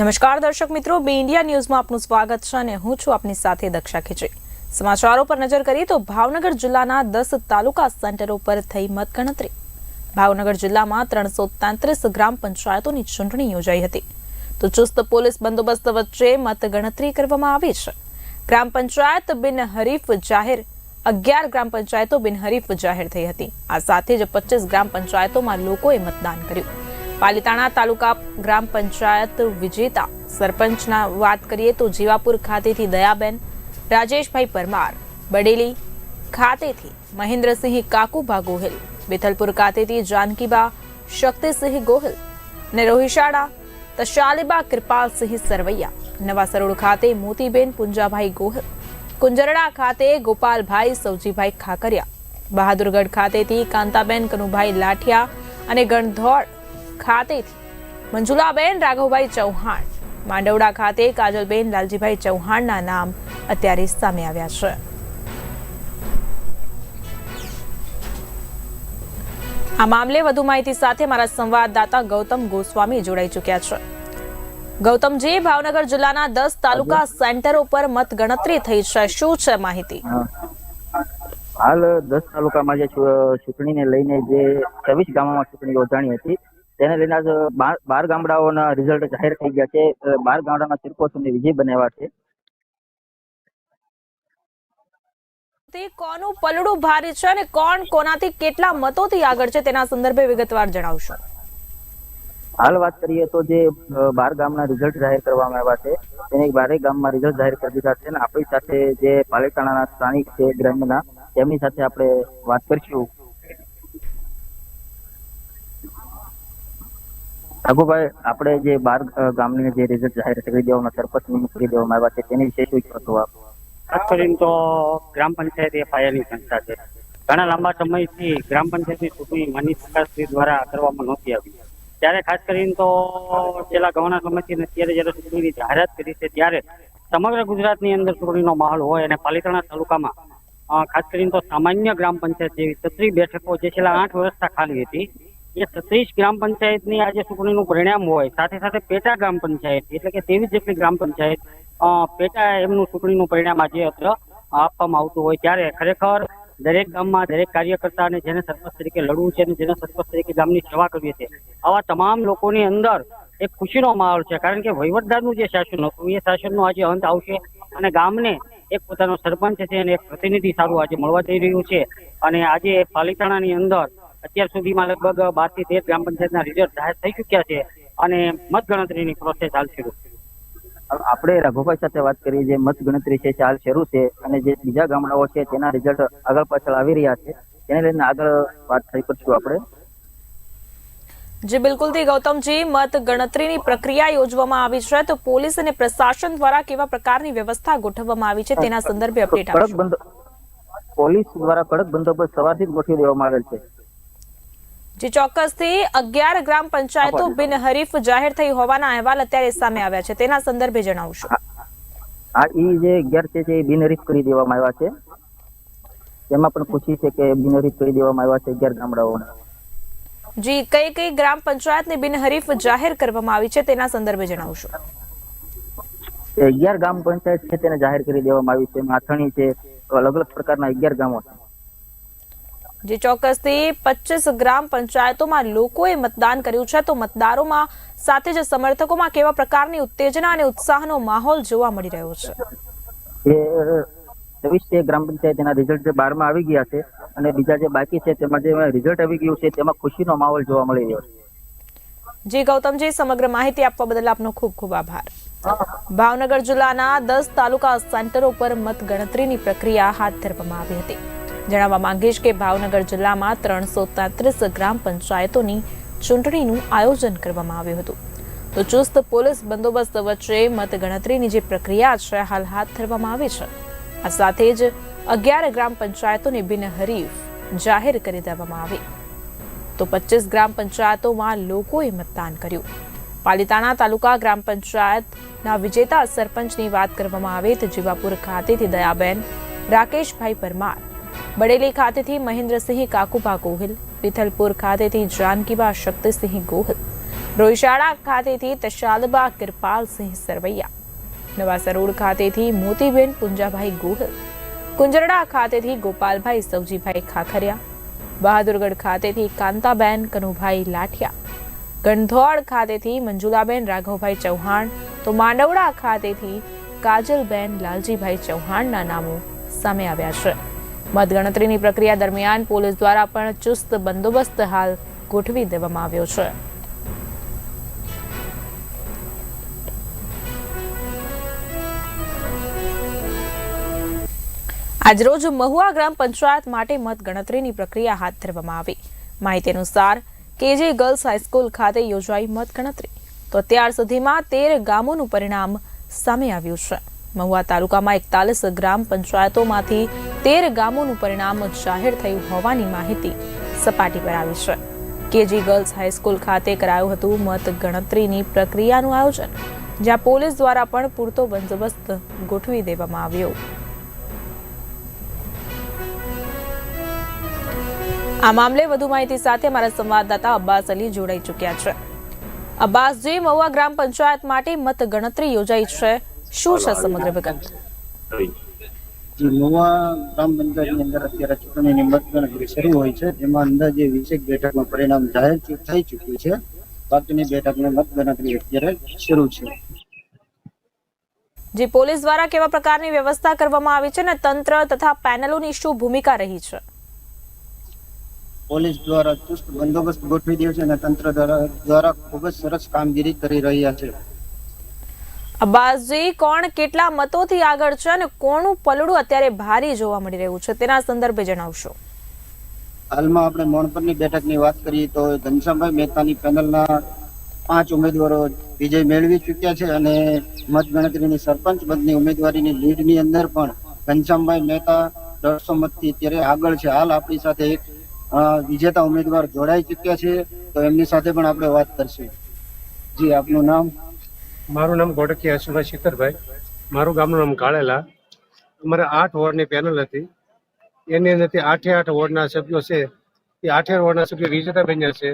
નમસ્કાર દર્શક મિત્રો, બે ઇન્ડિયા ન્યૂઝમાં આપનું સ્વાગત છે અને હું છું આપની સાથે દક્ષા ખીચડી. સમાચારો પર નજર કરીએ તો ભાવનગર જિલ્લાના દસ તાલુકા સેન્ટરો પર થઈ મતગણતરી. ભાવનગર જિલ્લામાં ત્રણસો તેત્રીસ ગ્રામ પંચાયતોની ચૂંટણી યોજાઈ હતી. તો ચુસ્ત પોલીસ બંદોબસ્ત વચ્ચે મતગણતરી કરવામાં આવી છે. ગ્રામ પંચાયત બિનહરીફ જાહેર અગિયાર ગ્રામ પંચાયતો બિનહરીફ જાહેર થઈ હતી. આ સાથે જ પચીસ ગ્રામ પંચાયતોમાં લોકોએ મતદાન કર્યું. પાલિતાણા તાલુકા ગ્રામ પંચાયત વિજેતા સરપંચના વાત કરીએ તો જીવાપુર ખાતેથી દયાબેન, રાજેશભાઈ પરમાર, બડેલી ખાતેથી મહેન્દ્રસિંહ કાકુભા ગોહિલ, બેથલપુર ખાતેથી જાનકીબા શક્તિસિંહ ગોહિલ અને રોહિશાળા તશાલીબા કૃપાલસિંહ સરવૈયા, નવા સરોડ ખાતે મોતીબેન પુંજાભાઈ ગોહિલ, કુંજરડા ખાતે ગોપાલભાઈ સૌજીભાઈ ખાકરિયા, બહાદુરગઢ ખાતેથી કાંતાબેન કનુભાઈ લાઠિયા અને ગણધોળ ખાતેથી મંજુલાબેન રાઘવભાઈ ચૌહાણ માંડવડા ખાતે કાજલબેન લાલજીભાઈ ચૌહાણના નામ અત્યારે સામે આવ્યા છે. આ મામલે વધુ માહિતી સાથે મારા સંવાદદાતા ગૌતમ ગોસ્વામી જોડાઈ ચૂક્યા છે. ગૌતમજી ભાવનગર જિલ્લાના દસ તાલુકા સેન્ટરો પર મતગણતરી થઈ છે. શું છે માહિતી. હાલ દસ તાલુકામાં જે ચૂંટણીને લઈને જે છવ્વીસ ગામોમાં ચૂંટણી યોજાણી હતી. તેને લઈને આજ બાર બાર ગામડાઓના રિઝલ્ટ જાહેર થઈ ગયા છે. બાર ગામડાના ચિરકોસોને વિજય બનાવ્યા છે. તે કોનું પલડું ભારે છે અને કોણ કોનાથી કેટલા મતોથી આગળ છે તેના સંદર્ભે વિગતવાર જણાવશો. હાલ વાત કરીએ તો જે બાર ગામના રિઝલ્ટ જાહેર કરવામાં આવ્યા છે તેને બારેય ગામમાં રિઝલ્ટ જાહેર કરી દીધા છે અને આપણી સાથે જે પાલિતાણાના સ્થાનિક છે ગ્રામ્યના તેમની સાથે આપણે વાત કરીશું. રઘુભાઈ, આપણે જે બાર ગામની જે રિઝલ્ટ જાહેર કરી દેવાનો સરપંચ નિમણૂક કરી દેવામાં આવ્યા છે, તેની વિશે શું કહેશો આપ? ખાસ કરીને તો ગ્રામ પંચાયત એ પાયાની સંસ્થા છે. ઘણા લાંબા સમયથી ગ્રામ પંચાયતની ચૂંટણી માની સરકારશ્રી દ્વારા કરવામાં નહોતી આવી. ત્યારે ખાસ કરીને તો છેલ્લા ઘણા સમયથી અત્યારે જ્યારે ચૂંટણીની જાહેરાત કરી છે, ત્યારે સમગ્ર ગુજરાતની અંદર ચૂંટણીનો માહોલ હોય અને પાલિતાણા તાલુકામાં ખાસ કરીને તો સામાન્ય ગ્રામ પંચાયત જેવી છત્રી બેઠકો જે છેલ્લા આઠ વર્ષથી ખાલી હતી એ છત્રીસ ગ્રામ પંચાયતની આજે ચૂંટણીનું પરિણામ હોય, સાથે સાથે પેટા ગ્રામ પંચાયત, એટલે કે તેવી જેટલી ગ્રામ પંચાયત પેટા એમનું ચૂંટણીનું પરિણામ આજે અત્ર આપવામાં આવતું હોય. ત્યારે ખરેખર દરેક ગામમાં દરેક કાર્યકર્તા અને જેને સરપંચ તરીકે લડવું છે અને જેને સરપંચ તરીકે ગામની સેવા કરવી છે, આવા તમામ લોકોની અંદર એક ખુશીનો માહોલ છે. કારણ કે વહીવટદારનું જે શાસન હતું, એ શાસનનો આજે અંત આવશે અને ગામને એક પોતાનો સરપંચ છે અને એક પ્રતિનિધિ સારું આજે મળવા જઈ રહ્યું છે. અને આજે પાલિતાણાની અંદર અત્યાર સુધીમાં લગભગ બારથી તેર ગ્રામ પંચાયતના રિઝલ્ટ જાહેર થઈ ચુક્યા છે અને મતગણતરીની પ્રોસેસ હાલ શરૂ. આપણે રઘુભાઈ સાથે વાત કરીએ જે મત ગણતરી છે હાલ શરૂ છે અને જે બીજા ગામડાઓ છે તેના રિઝલ્ટ આગળ પાછળ આવી રહ્યા છે. તેને લઈને આગળ વાત થઈ કરશું આપણે. જી બિલકુલથી ગૌતમજી મત ગણતરીની પ્રક્રિયા યોજવામાં આવી છે તો પોલીસ અને પ્રશાસન દ્વારા કેવા પ્રકારની વ્યવસ્થા ગોઠવવામાં આવી છે તેના સંદર્ભે અપડેટ આપશો પોલીસ દ્વારા કડક બંદોબસ્ત સવારથી જ ગોઠવી દેવામાં આવેલ છે. જે ચોક્કસથી અગિયાર ગ્રામ પંચાયતો બિનહરીફ જાહેર થઈ હોવાના અહેવાલ અત્યારે સામે આવ્યા છે. તેના સંદર્ભે જણાવશો. આ ઈ જે અગિયાર છે તે બિનહરીફ કરી દેવામાં આવ્યા છે. તેમાં પણ ખુશી છે કે બિનહરીફ કરી દેવામાં આવ્યા છે અગિયાર ગામડાઓને. જી કઈ કઈ ગ્રામ પંચાયતને બિનહરીફ જાહેર કરવામાં આવી છે તેના સંદર્ભે જણાવશો. અગિયાર ગામ પંચાયત છે તેને જાહેર કરી દેવામાં આવી છે. માથણી છે અલગ અલગ પ્રકારના અગિયાર ગામો છે. જે ચોક્કસથી પચીસ ગ્રામ પંચાયતોમાં લોકોએ મતદાન કર્યું છે તો મતદારોમાં સાથે જ સમર્થકોમાં કેવા પ્રકારની ઉત્તેજના અને ઉત્સાહનો માહોલ જોવા મળી રહ્યો છે? ગ્રામ પંચાયત એના રિઝલ્ટ જે બારમાં આવી ગયા છે અને બીજા જે બાકી છે તેમાં જે રિઝલ્ટ આવી ગયું છે તેમાં ખુશીનો માહોલ જોવા મળી રહ્યો છે. જી ગૌતમજી સમગ્ર માહિતી આપવા બદલ આપનો ખૂબ ખૂબ આભાર. ભાવનગર જિલ્લાના દસ તાલુકા સેન્ટરો પર મતગણતરીની પ્રક્રિયા હાથ ધરવામાં આવી હતી. જણાવવા માંગીશ કે ભાવનગર જિલ્લામાં ત્રણસો તેત્રીસ ગ્રામ પંચાયતોની ચૂંટણીનું આયોજન કરવામાં આવ્યું હતું. તો ચુસ્ત પોલીસ બંદોબસ્ત વચ્ચે મતગણતરીની જે પ્રક્રિયા છે, હાલ હાથ ધરવામાં આવી છે. આ સાથે જ અગિયાર ગ્રામ પંચાયતોને બિનહરીફ જાહેર કરી દેવામાં આવી. તો પચીસ ગ્રામ પંચાયતોમાં લોકોએ મતદાન કર્યું. પાલિતાણા તાલુકા ગ્રામ પંચાયતના વિજેતા સરપંચની વાત કરવામાં આવે તો જીવાપુર ખાતેથી દયાબેન, રાકેશભાઈ પરમાર બડેલી ખાતેથી મહેન્દ્રસિંહ કાકુબા ગોહિલ વિથલપુર ખાતેથી જાનકીબા શક્તિસિંહ ગોહિલ રોહિશાળા ખાતેથી તશાદબા કિરપાલસિંહ સરવૈયા નવાસર રોડ ખાતેથી મોતીબેન પુંજાભાઈ ગોહિલ કુંજરડા ખાતેથી ગોપાલભાઈ સવજીભાઈ ખાખરિયા બહાદુરગઢ ખાતેથી કાંતાબેન કનુભાઈ લાઠિયા ગંધોળ ખાતેથી મંજુલાબેન રાઘવભાઈ ચૌહાણ તો માંડવડા ખાતેથી કાજલબેન લાલજીભાઈ ચૌહાણના નામો સામે આવ્યા છે મતગણતરીની પ્રક્રિયા દરમિયાન પોલીસ દ્વારા પણ ચુસ્ત બંદોબસ્ત હાલ ગોઠવી દેવામાં આવ્યો છે. આજરોજ મહુવા ગ્રામ પંચાયત માટે મતગણતરીની પ્રક્રિયા હાથ ધરવામાં આવી. માહિતી અનુસાર કેજે ગર્લ્સ હાઈસ્કૂલ ખાતે યોજાઈ મતગણતરી. તો અત્યાર સુધીમાં તેર ગામોનું પરિણામ સામે આવ્યું છે. મહુવા તાલુકામાં એકતાલીસ ગ્રામ પંચાયતોમાંથી તેર ગામોનું પરિણામ જાહેર થયું હોવાની માહિતી સપાટી પર આવી છે. કેજી ગર્લ્સ હાઈસ્કૂલ ખાતે કરાયું હતું મતગણતરીની પ્રક્રિયાનું આયોજન, જ્યાં પોલીસ દ્વારા પણ પૂરતો બંદોબસ્ત ગોઠવી દેવામાં આવ્યો. આ મામલે વધુ માહિતી સાથે અમારા સંવાદદાતા અબ્બાસ અલી જોડાઈ ચૂક્યા છે. અબ્બાસજી, મહુવા ગ્રામ પંચાયત માટે મતગણતરી યોજાઈ છે. શું છે સમગ્ર વિગત નવા ગ્રામ પંચાયતની અંદર અત્યારે ચૂંટણીની મતગણતરી શરૂ હોય છે જેમાં અંદાજે વીસેક બેઠકનું પરિણામ જાહેર થઈ ચૂક્યું છે. બાકીની બેઠકની મતગણતરી અત્યારે શરૂ છે. જે પોલીસ દ્વારા કેવા પ્રકારની વ્યવસ્થા કરવામાં આવી છે અને તંત્ર તથા પેનલોની શું ભૂમિકા રહી છે? પોલીસ દ્વારા ચુસ્ત બંદોબસ્ત ગોઠવી દે છે અને તંત્ર દ્વારા દ્વારા ખૂબ જ સરસ કામગીરી કરી રહ્યા છે. અબ્બાસજી, કોણ કેટલા મતોથી આગળ છે અને કોનું પલડું અત્યારે ભારી જોવા મળી રહ્યું છે? તેના સંદર્ભે જણાવશો. હાલમાં આપણે મોણપરની બેઠકની વાત કરીએ તો ઘનશ્યામભાઈ મહેતાની પેનલના પાંચ ઉમેદવારો વિજય મેળવી ચૂક્યા છે અને મતગણતરીની સરપંચ પદની ઉમેદવારીની લીડની અંદર પણ ઘનશ્યામભાઈ મહેતા દોઢસો મતથી અત્યારે આગળ છે. હાલ આપણી સાથે એક વિજેતા ઉમેદવાર જોડાઈ ચૂક્યા છે. તો એમની સાથે પણ આપણે વાત કરશું. જી, આપનું નામ? મારું નામ ગોડકિયા હસુભાઈ શીતરભાઈ મારું ગામનું નામ ગાળેલા અમારે આઠ વોર્ડની પેનલ હતી. એની અંદરથી આઠે આઠ વોર્ડના સભ્યો છે. એ આઠે વોર્ડના સભ્યો વિજેતા બન્યા છે.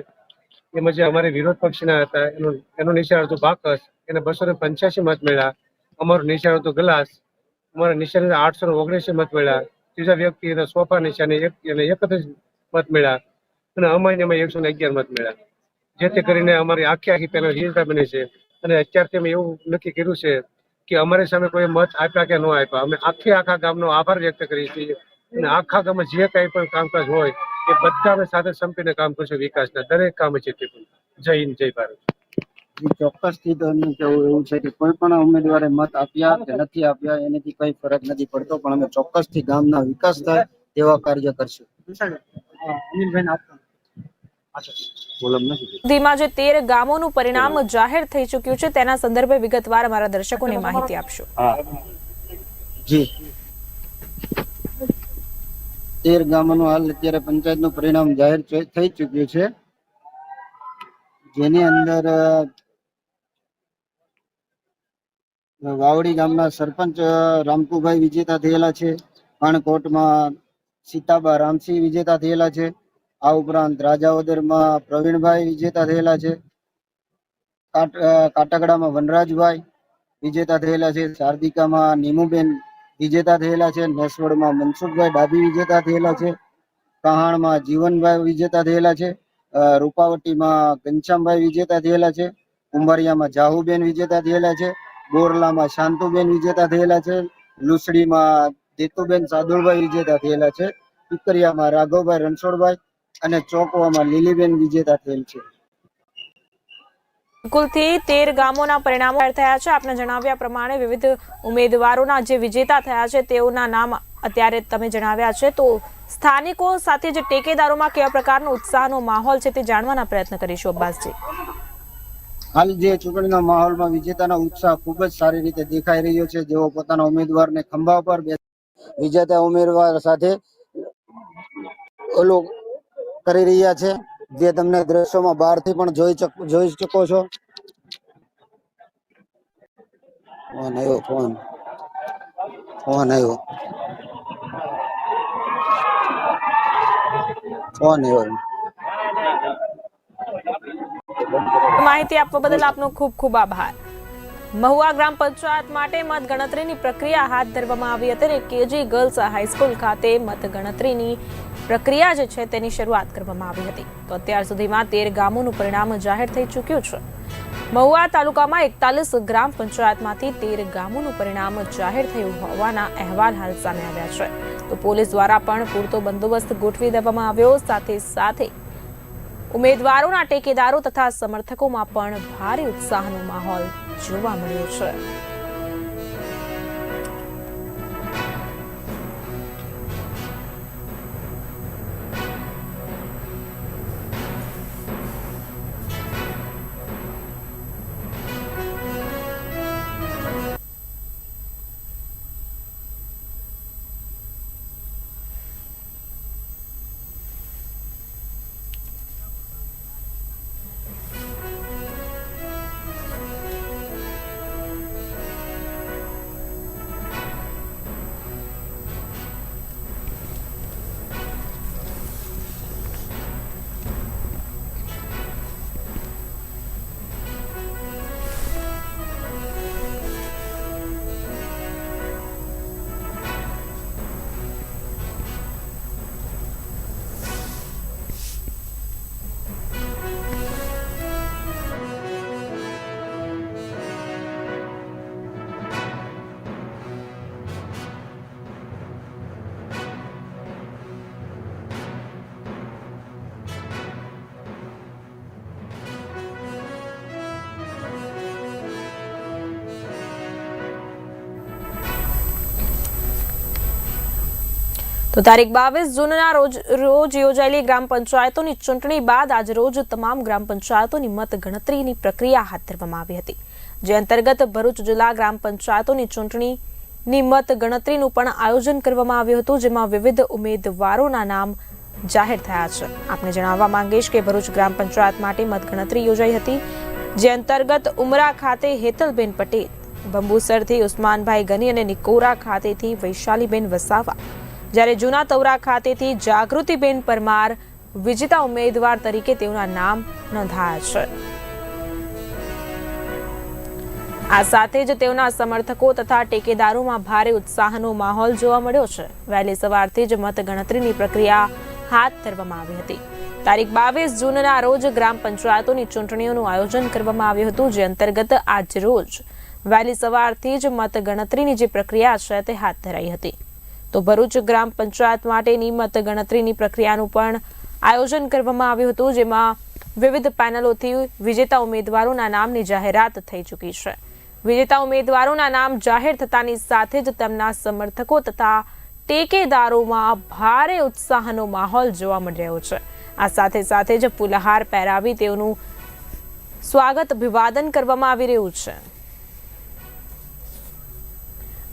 એમાં જે અમારે વિરોધ પક્ષના હતા, એનું એનું નિશાન હતું બાકસ એને બસો ને પંચ્યાસી મત મળ્યા. અમારું નિશાન હતું ગ્લાસ. અમારા નિશાન આઠસો ને ઓગણીસી મત મળ્યા. ત્રીજા વ્યક્તિ એને સોફા નિશાને એક, એને એકત્રીસ મત મળ્યા. અને એમાં એકસો ને અગિયાર મત મળ્યા. જેથી કરીને અમારી આખી આખી પેનલ વિજેતા બની છે. અને અત્યારથી અમે એવું નક્કી કર્યું છે કે અમારી સામે કોઈ મત આપ્યા કે ન આપ્યા. અમે આખી આખા ગામનો આભાર વ્યક્ત કરીએ છીએ. અને આખા ગામમાં જે કંઈ પણ કામકાજ હોય એ બધા અમે સાથે સંપીને કામ કરશું વિકાસના દરેક કામ છે તે પણ. જય હિન્દ જય ભારત. ચોક્કસ ચોક્કસથી તો એમનું કહેવું એવું છે કે કોઈ પણ ઉમેદવારે મત આપ્યા કે નથી આપ્યા એનાથી કઈ ફરક નથી પડતો પણ અમે ચોક્કસથી ગામના વિકાસ થાય તેવા કાર્ય કરશું. સુધીમાં જે તેર ગામોનું પરિણામ જાહેર થઈ ચૂક્યું છે તેના સંદર્ભે વિગતવાર અમારા દર્શકોને માહિતી આપશો. જી. તેર ગામોનું હાલ અત્યારે પંચાયતનું પરિણામ જાહેર થઈ ચૂક્યું છે. જેની અંદર વાવડી ગામના સરપંચ રામકુભાઈ વિજેતા થયેલા છે. પાણકોટમાં સીતાબા રામસિંહ વિજેતા થયેલા છે. આ ઉપરાંત રાજાવદરમાં પ્રવીણભાઈ વિજેતા થયેલા છે. કાટકડામાં વનરાજભાઈ વિજેતા થયેલા છે. શારદિકામાં નીમુબેન વિજેતા થયેલા છે. નેસવડમાં મનસુખભાઈ ડાબી વિજેતા થયેલા છે. કહાણમાં જીવનભાઈ વિજેતા થયેલા છે. રૂપાવટીમાં ઘનશ્યામભાઈ વિજેતા થયેલા છે. કુંભારિયામાં જાહુબેન વિજેતા થયેલા છે. બોરલામાં શાંતુબેન વિજેતા થયેલા છે. લુસડીમાં દેતુબેન સાદુલભાઈ વિજેતા થયેલા છે. પીકરિયામાં રાઘવભાઈ રણછોડભાઈ અને ચોકવામાં લીલીબેન વિજેતા થયેલ છે. કુલથી તેર ગામોના પરિણામો થયા છે. આપને જણાવ્યા પ્રમાણે વિવિધ ઉમેદવારોના જે વિજેતા થયા છે તેઓના નામ અત્યારે તમે જણાવ્યા છે. તો સ્થાનિકો સાથે જે ટેકેદારોમાં કેવા પ્રકારનો ઉત્સાહનો માહોલ છે તે જાણવાના પ્રયત્ન કરીશું અબ્બાસજી. હાલ જે ચૂંટણીના માહોલમાં વિજેતાનો ઉત્સાહ ખૂબ જ સારી રીતે દેખાઈ રહ્યો છે. જેઓ પોતાના ઉમેદવારને ખંભા પર વિજેતા ઉમેદવાર સાથે ઓલું કરી રહ્યા છે, જે તમને દ્રશ્યોમાં બહારથી પણ જોઈ જોઈ શકો છો. ફોન આવ્યો, ફોન. ફોન આવ્યો. ફોન આવ્યો. માહિતી આપવા બદલ આપનો ખૂબ ખૂબ આભાર. મહુવા ગ્રામ પંચાયત માટે મતગણતરીની પ્રક્રિયા હાથ ધરવામાં આવી હતી અને કેજી ગર્લ્સ હાઈસ્કૂલ ખાતે મતગણતરીની પ્રક્રિયા જે છે તેની શરૂઆત કરવામાં આવી હતી. તો અત્યાર સુધીમાં તેર ગામોનું પરિણામ જાહેર થઈ ચૂક્યું છે. મહુવા તાલુકામાં એકતાલીસ ગ્રામ પંચાયતમાંથી તેર ગામોનું પરિણામ જાહેર થયું હોવાના અહેવાલ હાલ સામે આવ્યા છે. તો પોલીસ દ્વારા પણ પૂરતો બંદોબસ્ત ગોઠવી દેવામાં આવ્યો, સાથે સાથે ઉમેદવારોના ટેકેદારો તથા સમર્થકોમાં પણ ભારે ઉત્સાહનો માહોલ જોવા મળ્યો છે. તો તારીખ બાવીસ જૂનના રોજ રોજ યોજાયેલી ગ્રામ પંચાયતોની ચૂંટણી બાદ આજ રોજ તમામ ગ્રામ પંચાયતોની મત ગણતરીની પ્રક્રિયા હાથ ધરવામાં આવી હતી, જે અંતર્ગત ભરૂચ જિલ્લા ગ્રામ પંચાયતોની ચૂંટણીની મત ગણતરીનું પણ આયોજન કરવામાં આવ્યું હતું, જેમાં વિવિધ ઉમેદવારોના નામ જાહેર થયા છે. આપણે જણાવવા માંગીશ કે ભરૂચ ગ્રામ પંચાયત માટે મતગણતરી યોજાઈ હતી, જે અંતર્ગત ઉમરા ખાતે હેતલબેન પટેલ, બંબુસરથી ઉસ્માનભાઈ ગની અને નિકોરા ખાતેથી વૈશાલીબેન વસાવા જ્યારે જૂના તવરા ખાતેથી જાગૃતિબેન પરમાર વિજેતા ઉમેદવાર તરીકે તેઓના નામ નોંધાયા છે. આ સાથે જ તેઓના સમર્થકો તથા ટેકેદારોમાં ભારે ઉત્સાહનો માહોલ જોવા મળ્યો છે. વહેલી સવારથી જ મતગણતરીની પ્રક્રિયા હાથ ધરવામાં આવી હતી. તારીખ બાવીસ જૂનના રોજ ગ્રામ પંચાયતોની ચૂંટણીઓનું આયોજન કરવામાં આવ્યું હતું, જે અંતર્ગત આજ રોજ વહેલી સવારથી જ મતગણતરીની જે પ્રક્રિયા છે તે હાથ ધરાઈ હતી. તો ભરૂચ ગ્રામ પંચાયત માટેની મતગણતરીની પ્રક્રિયાનું પણ આયોજન કરવામાં આવ્યું હતું, જેમાં વિવિધ પેનલોથી વિજેતા ઉમેદવારોના નામની જાહેરાત થઈ ચૂકી છે. વિજેતા ઉમેદવારોના નામ જાહેર થતાની સાથે જ તેમના સમર્થકો તથા ટેકેદારોમાં ભારે ઉત્સાહનો માહોલ જોવા મળી રહ્યો છે. આ સાથે સાથે જ ફુલહાર પહેરાવી તેઓનું સ્વાગત અભિવાદન કરવામાં આવી રહ્યું છે.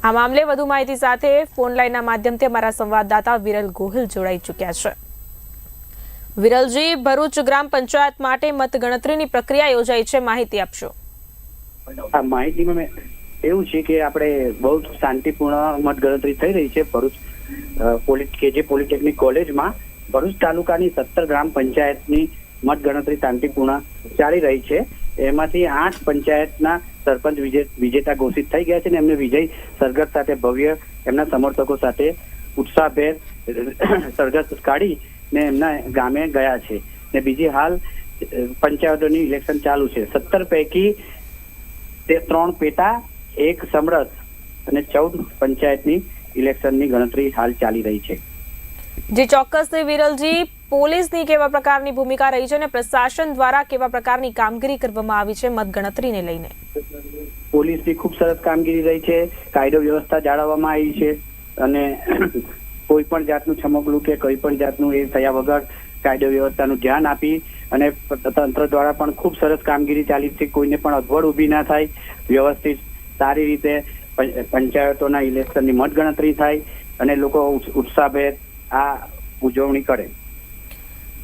આ મામલે વધુ માહિતી સાથે ફોન લાઈનના માધ્યમથી અમારા સંવાદદાતા વિરલ ગોહિલ જોડાઈ ચૂક્યા છે. વિરલજી, ભરૂચ ગ્રામ પંચાયત માટે મતગણતરીની પ્રક્રિયા યોજાઈ છે. માહિતી આપશો. આ માહિતીમાં એવું છે કે આપણે બહુ શાંતિપૂર્ણ મતગણતરી થઈ રહી છે. ભરૂચ પોલીટ, કે કેજે પોલિટેકનિક કોલેજમાં ભરૂચ તાલુકાની સત્તર ગ્રામ પંચાયતની મતગણતરી શાંતિપૂર્ણ ચાલી રહી છે. એમાંથી આઠ પંચાયતના સરપંચ વિજેતા ઘોષિત થઈ ગયા છે અને એમને વિજય સરગત સાથે ભવ્ય એમના સમર્થકો સાથે ઉત્સાહભેર સરગત કાઢી ને એમના ગામે ગયા છે. ને બીજી હાલ પંચાયતોની ઇલેક્શન ચાલુ છે. સત્તર પૈકી તે ત્રણ પેટા, એક સમરસ અને ચૌદ પંચાયતની ઇલેક્શનની ગણતરી હાલ ચાલી રહી છે. જે ચોક્કસ વિરલજી પોલીસની કેવા પ્રકારની ભૂમિકા રહી છે અને પ્રશાસન દ્વારા કેવા પ્રકારની કામગીરી કરવામાં આવી છે મતગણતરીને લઈને? પોલીસની ખૂબ સરસ કામગીરી રહી છે, કાયદો વ્યવસ્થા જાળવવામાં આવી છે અને કોઈ પણ જાતનું છમકલું કે કોઈ પણ જાતનું એ થયા વગર કાયદો વ્યવસ્થાનું ધ્યાન આપી અને તંત્ર દ્વારા પણ ખૂબ સરસ કામગીરી ચાલી છે, કોઈને પણ અગવડ ઊભી ના થાય, વ્યવસ્થિત સારી રીતે પંચાયતોના ઇલેક્શનની મતગણતરી થાય અને લોકો ઉત્સ- ઉત્સાહભેર આ ઉજવણી કરે.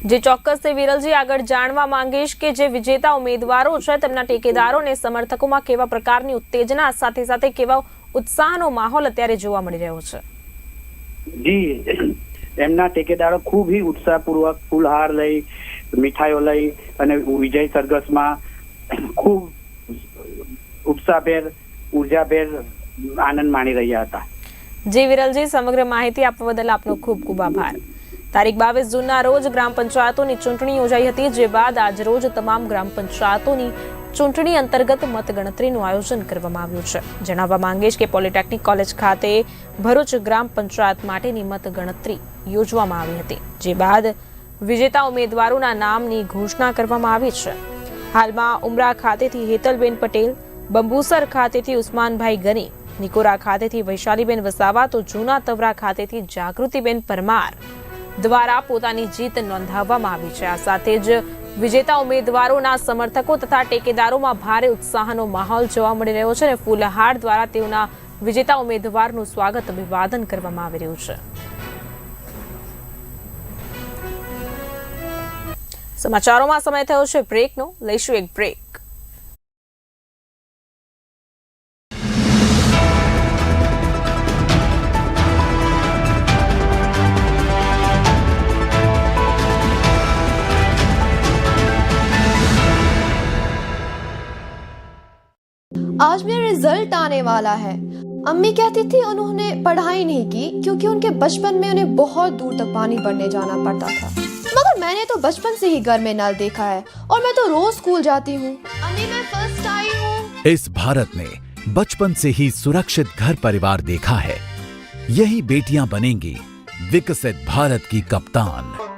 જે ચોક્કસ વિરલજી આગળ જાણવા માંગીશ કે જે વિજેતા ઉમેદવારો છે તેમના ટેકેદારો અને સમર્થકોમાં કેવા પ્રકારની ઉત્તેજના સાથે સાથે કેવા ઉત્સાહનો માહોલ અત્યારે જોવા મળી રહ્યો છે? જી એમના ટેકેદારો ખૂબ જ ઉત્સાહપૂર્વક ફૂલહાર લઈ મીઠાઈઓ લઈ અને વિજય સરઘસમાં ખૂબ ઉત્સાહભેર ઉર્જાભેર આનંદ માણી રહ્યા હતા. જી વિરલજી સમગ્ર માહિતી આપવા બદલ આપનો ખૂબ ખૂબ આભાર. તારીખ બાવીસ જૂનના રોજ ગ્રામ પંચાયતોની ચૂંટણી યોજાઈ હતી, જે બાદ આજરોજ તમામ ગ્રામ પંચાયતોની ચૂંટણી અંતર્ગત મતગણતરીનું આયોજન કરવામાં આવ્યું છે. જણાવવા માંગીશ કે પોલિટેકનિક કોલેજ ખાતે ભરૂચ ગ્રામ પંચાયત માટેની મતગણતરી યોજવામાં આવી હતી, જે બાદ વિજેતા ઉમેદવારોના નામની ઘોષણા કરવામાં આવી છે. હાલમાં ઉમરા ખાતેથી હેતલબેન પટેલ, બંબુસર ખાતેથી ઉસ્માનભાઈ ગની, નિકોરા ખાતેથી વૈશાલીબેન વસાવા, તો જૂના તવરા ખાતેથી જાગૃતિબેન પરમાર દ્વારા પોતાની જીત નોંધાવવામાં આવી છે. આ સાથે જ વિજેતા ઉમેદવારોના સમર્થકો તથા ટેકેદારોમાં ભારે ઉત્સાહનો માહોલ જોવા મળી રહ્યો છે અને ફૂલહાર દ્વારા તેઓના વિજેતા ઉમેદવારનું સ્વાગત અભિવાદન કરવામાં આવી રહ્યું છે. સમાચારોમાં સમય થયો છે. બ્રેકનો લઈશું એક બ્રેક. आज मेरा रिज़ल्ट आने वाला है। अम्मी कहती थी, उन्होंने पढ़ाई नहीं की, क्योंकि उनके बचपन में उन्हें बहुत दूर तक पानी भरने जाना पड़ता था। मगर मैंने तो बचपन से ही घर में नल देखा है, और मैं तो रोज स्कूल जाती हूँ। इस भारत ने बचपन से ही सुरक्षित घर परिवार देखा है। यही बेटियाँ बनेंगी विकसित भारत की कप्तान।